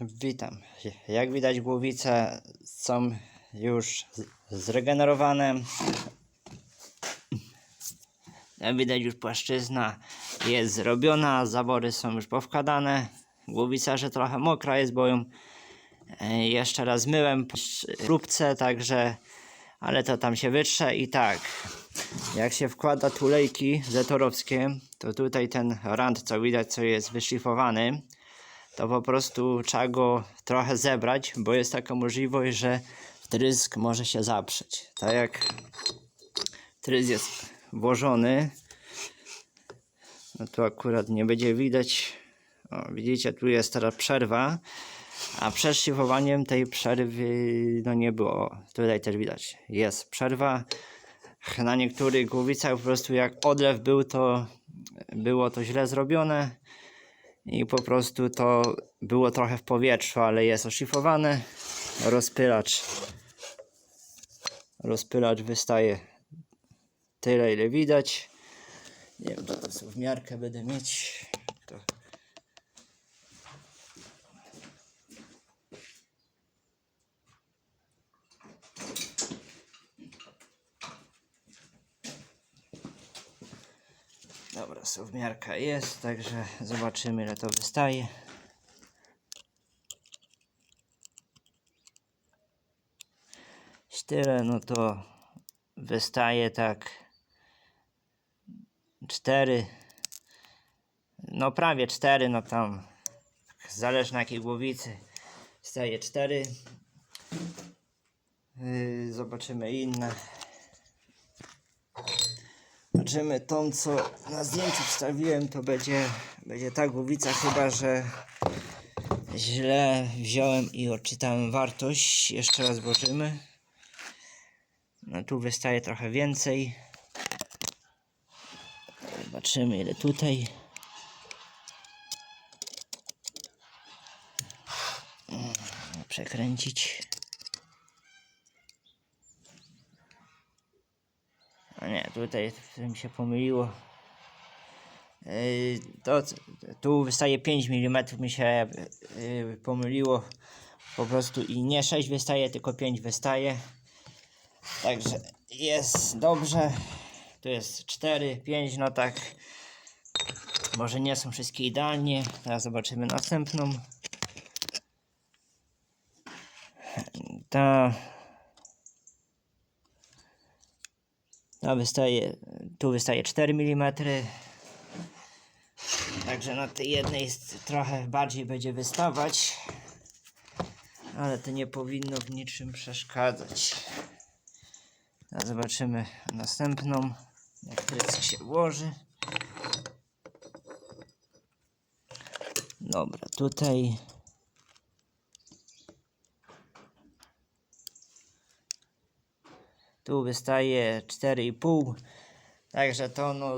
Witam. Jak widać głowice są już zregenerowane. Jak widać już płaszczyzna jest zrobiona, zawory są już powkładane. Głowica, że trochę mokra jest, bo ją e, jeszcze raz myłem po także ale to tam się wytrze i tak. Jak się wkłada tulejki zetorowskie, to tutaj ten rand, co widać, co jest wyszlifowany, to po prostu trzeba go trochę zebrać, bo jest taka możliwość, że trysk może się zaprzeć. Tak jak trysk jest włożony, no to akurat nie będzie widać. O, widzicie, tu jest teraz przerwa, a przed szlifowaniem tej przerwy no nie było. Tutaj też widać, jest przerwa. Na niektórych głowicach po prostu jak odlew był, to było to źle zrobione i po prostu to było trochę w powietrzu, ale jest oszlifowane. Rozpylacz. Rozpylacz wystaje tyle, ile widać. Nie wiem, czy to w miarkę będę mieć. To... Dobra, suwmiarka jest, także zobaczymy ile to wystaje. Tyle, no to wystaje tak 4, no prawie 4, no tam zależy na jakiej głowicy staje 4. Yy, zobaczymy inne. Zobaczymy tą, co na zdjęciu wstawiłem, to będzie, będzie ta głowica, chyba że źle wziąłem i odczytałem wartość. Jeszcze raz włożymy. No tu wystaje trochę więcej. Zobaczymy ile tutaj. Mm, Przekręcić. A nie, tutaj mi się pomyliło. Yy, To, tu wystaje 5 mm, mi się yy, pomyliło po prostu i nie 6 wystaje, tylko 5 wystaje. Także jest dobrze. Tu jest 4, 5, no tak. Może nie są wszystkie idealnie. Teraz zobaczymy następną. Ta Ta wystaje, tu wystaje 4 mm. Także na tej jednej trochę bardziej będzie wystawać. Ale to nie powinno w niczym przeszkadzać. Zobaczymy następną. Jak trysk się włoży. Dobra, tutaj Tu wystaje 4,5. Także to no,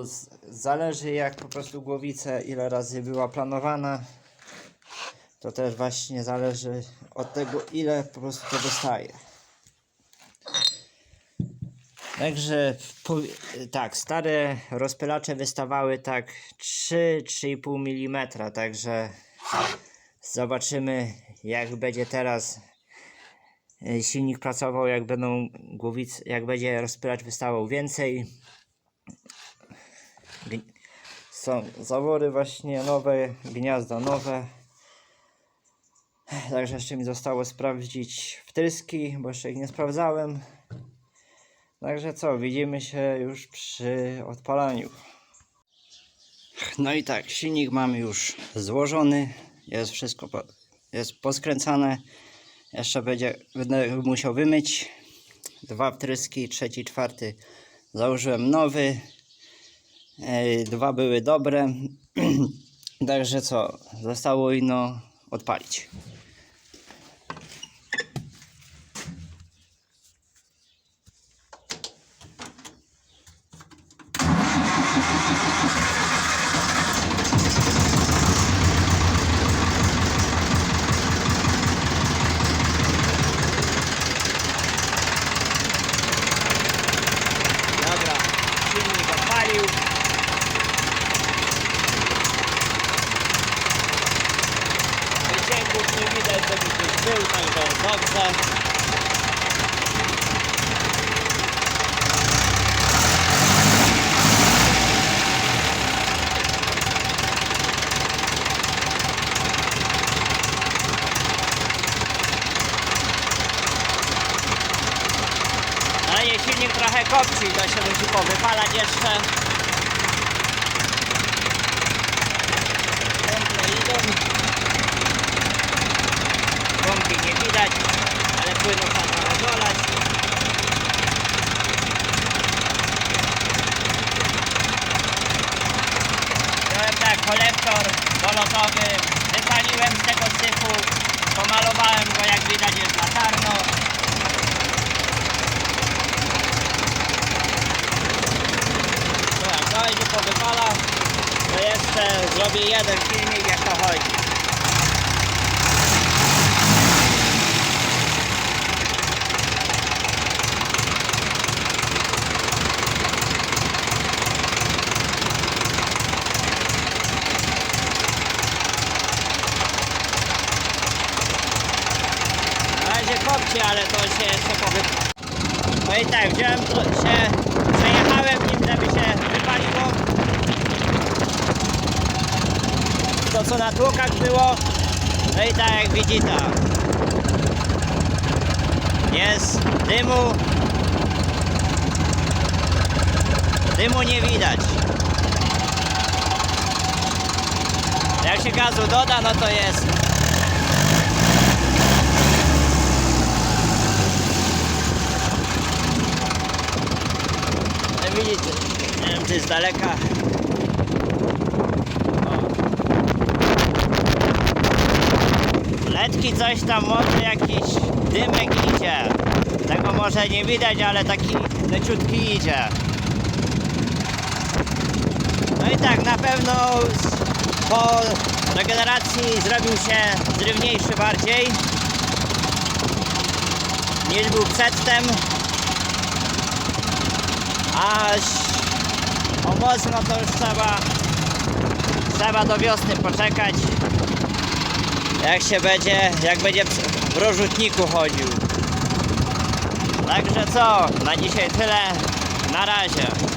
zależy jak po prostu głowica ile razy była planowana. To też właśnie zależy od tego ile po prostu to wystaje. Także tak, stare rozpylacze wystawały tak 3-3,5 mm, także zobaczymy jak będzie teraz silnik pracował, jak będą głowice, jak będzie rozpylacz wystawał więcej. Są zawory właśnie nowe, gniazda nowe. Także jeszcze mi zostało sprawdzić wtryski, bo jeszcze ich nie sprawdzałem. Także co, widzimy się już przy odpalaniu. No i tak, silnik mamy już złożony, jest wszystko po, jest poskręcane. Jeszcze będzie, będę musiał wymyć dwa wtryski, trzeci, czwarty założyłem nowy. Dwa były dobre. Także co, zostało ino odpalić. Dobra, silnik odpalił. Wyciągu Nie widać, żeby ktoś był, także jest dobrze. Ale nie silnik trochę kopci, to się musi powypalać jeszcze. Gąbki nie widać, ale płynu trzeba trochę dolać. Wziąłem tak kolektor dolotowy, wypaliłem z tego syfu, pomalowałem go jak widać jest latarno. No jak dojdzie, powypala, to jeszcze zrobię jeden filmik jak to chodzi. Na razie kopcie, ale to się jeszcze powypala. No i tak, wziąłem się, przejechałem nim, żeby się Co na tłukach było. No i tak jak widzicie. Jest dymu. Dymu nie widać. Jak się gazu doda, no to jest widzicie, nie wiem czy z daleka. Coś tam może jakiś dymek idzie. Tego może nie widać, ale taki leciutki idzie. No i tak, na pewno po regeneracji zrobił się drewniejszy bardziej niż był przedtem. Aż o mocno to już trzeba trzeba do wiosny poczekać jak się będzie jak będzie w rozrzutniku chodził. Także co? Na dzisiaj tyle. Na razie